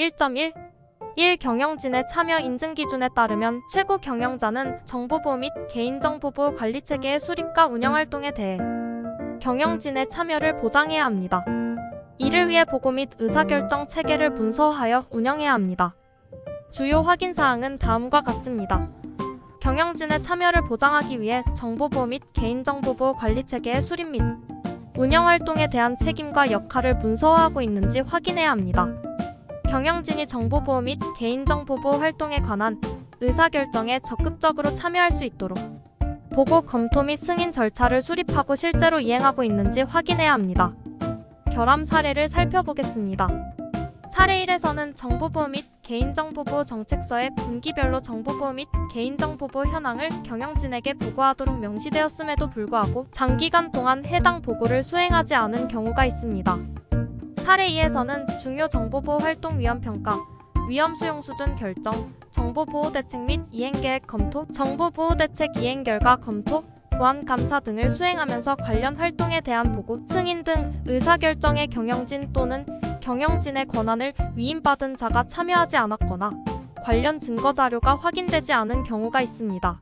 1.1 1. 경영진의 참여 인증 기준에 따르면 최고 경영자는 정보보호 및 개인정보보호 관리 체계의 수립과 운영 활동에 대해 경영진의 참여를 보장해야 합니다. 이를 위해 보고 및 의사결정 체계를 문서화하여 운영해야 합니다. 주요 확인 사항은 다음과 같습니다. 경영진의 참여를 보장하기 위해 정보보호 및 개인정보보호 관리 체계의 수립 및 운영 활동에 대한 책임과 역할을 문서화하고 있는지 확인해야 합니다. 경영진이 정보보호 및 개인정보보호 활동에 관한 의사결정에 적극적으로 참여할 수 있도록 보고 검토 및 승인 절차를 수립하고 실제로 이행하고 있는지 확인해야 합니다. 결함 사례를 살펴보겠습니다. 사례 1에서는 정보보호 및 개인정보보호 정책서에 분기별로 정보보호 및 개인정보보호 현황을 경영진에게 보고하도록 명시되었음에도 불구하고 장기간 동안 해당 보고를 수행하지 않은 경우가 있습니다. 사례 2에서는 중요 정보보호 활동 위험 평가, 위험 수용 수준 결정, 정보보호 대책 및 이행 계획 검토, 정보보호 대책 이행 결과 검토, 보안 감사 등을 수행하면서 관련 활동에 대한 보고, 승인 등 의사결정에 경영진 또는 경영진의 권한을 위임받은 자가 참여하지 않았거나 관련 증거 자료가 확인되지 않은 경우가 있습니다.